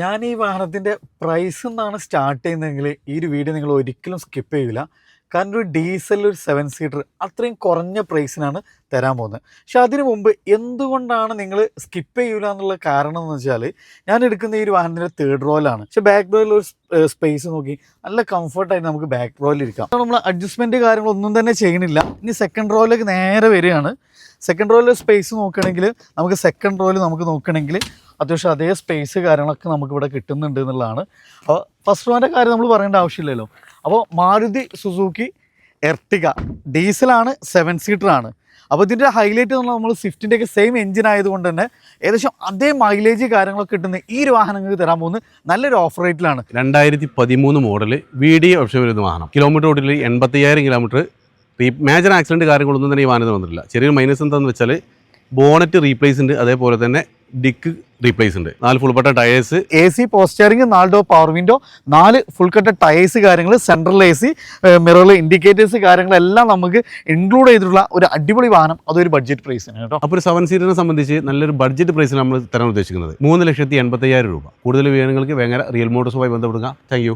ഞാൻ ഈ വാഹനത്തിന്റെ പ്രൈസ് നിന്നാണ് സ്റ്റാർട്ട് ചെയ്യുന്നതെങ്കിൽ ഈ ഒരു വീഡിയോ നിങ്ങൾ ഒരിക്കലും സ്കിപ്പ് ചെയ്യില്ല കാരണം ഒരു ഡീസൽ ഒരു സെവൻ സീറ്റർ അത്രയും കുറഞ്ഞ പ്രൈസിനാണ് തരാൻ പോകുന്നത്. പക്ഷെ അതിനു മുമ്പ് എന്തുകൊണ്ടാണ് നിങ്ങൾ സ്കിപ്പ് ചെയ്യൂല എന്നുള്ള കാരണം എന്ന് വെച്ചാൽ ഞാൻ എടുക്കുന്ന ഈ ഒരു വാഹനത്തിന്റെ തേർഡ് റോയിലാണ് പക്ഷെ ബാക്ക് റോയിൽ ഒരു സ്പേസ് നോക്കി നല്ല കംഫർട്ടായിട്ട് നമുക്ക് ബാക്ക് റോയിൽ ഇരിക്കാം. നമ്മൾ അഡ്ജസ്റ്റ്മെന്റ് കാര്യങ്ങളൊന്നും തന്നെ ചെയ്യണില്ല. ഇനി സെക്കൻഡ് റോയിലേക്ക് നേരെ വരികയാണ്. സെക്കൻഡ് റോയിലെ സ്പേസ് നോക്കുകയാണെങ്കിൽ നമുക്ക് സെക്കൻഡ് റോയിൽ നമുക്ക് നോക്കുകയാണെങ്കിൽ അത്യാവശ്യം അതേ സ്പേസ് കാര്യങ്ങളൊക്കെ നമുക്ക് ഇവിടെ കിട്ടുന്നുണ്ട് എന്നുള്ളതാണ്. അപ്പോൾ ഫസ്റ്റ് റോന്റെ കാര്യം നമ്മൾ പറയേണ്ട ആവശ്യമില്ലല്ലോ. അപ്പോൾ മാരുതി സുസൂക്കി എർട്ടിക ഡീസലാണ് സെവൻ സീറ്റർ ആണ്. അപ്പോൾ ഇതിന്റെ ഹൈലൈറ്റ് എന്ന് പറഞ്ഞാൽ നമ്മൾ സ്വിഫ്റ്റിന്റെയൊക്കെ സെയിം എഞ്ചിൻ ആയതുകൊണ്ട് തന്നെ ഏകദേശം അതേ മൈലേജ് കാര്യങ്ങളൊക്കെ കിട്ടുന്ന ഈ ഒരു വാഹനങ്ങൾക്ക് തരാൻ പോകുന്നത് നല്ലൊരു ഓഫ് റേറ്റിലാണ് രണ്ടായിരത്തി പതിമൂന്ന് മോഡൽ വി ഡി ഓപ്ഷൻ വരുന്ന വാഹനം. കിലോമീറ്റർ ഓടിൽ എൺപത്തയ്യായിരം കിലോമീറ്റർ റീ മേജർ ആക്സിഡന്റ് കാര്യങ്ങളൊന്നും തന്നെ ഈ വാഹനത്തിൽ വന്നിട്ടില്ല. ചെറിയൊരു മൈനസ് എന്താണെന്ന് വെച്ചാൽ ബോണറ്റ് റീപ്ലേസ് ഉണ്ട്. അതേപോലെ തന്നെ ഡിക്ക് റീപ്ലേസ് ഉണ്ട് നാല് ഫുൾ കട്ട ടയേഴ്സ് എ സി പോസ്റ്ററിംഗ് നാല് ഡോ പവർ വിൻഡോ നാല് ഫുൾ കട്ട ടയേഴ്സ് കാര്യങ്ങൾ സെൻട്രൽ എ സി മിററിൽ ഇൻഡിക്കേറ്റേഴ്സ് കാര്യങ്ങളെല്ലാം നമുക്ക് ഇൻക്ലൂഡ് ചെയ്തിട്ടുള്ള ഒരു അടിപൊളി വാഹനം. അതൊരു ബഡ്ജറ്റ് പ്രൈസ് പ്രൈസിന് കേട്ടോ. അപ്പോൾ ഒരു സെവൻ സീറ്ററിനെ സംബന്ധിച്ച് നല്ലൊരു ബഡ്ജറ്റ് പ്രൈസിൽ നമ്മൾ തരാൻ ഉദ്ദേശിക്കുന്നത്. മൂന്ന് ലക്ഷത്തി എൺപത്തയ്യായിരം രൂപ. കൂടുതൽ വിവരങ്ങൾക്ക് വേങ്ങര റിയൽ മോട്ടോഴ്സുമായി ബന്ധപ്പെടുക. Thank you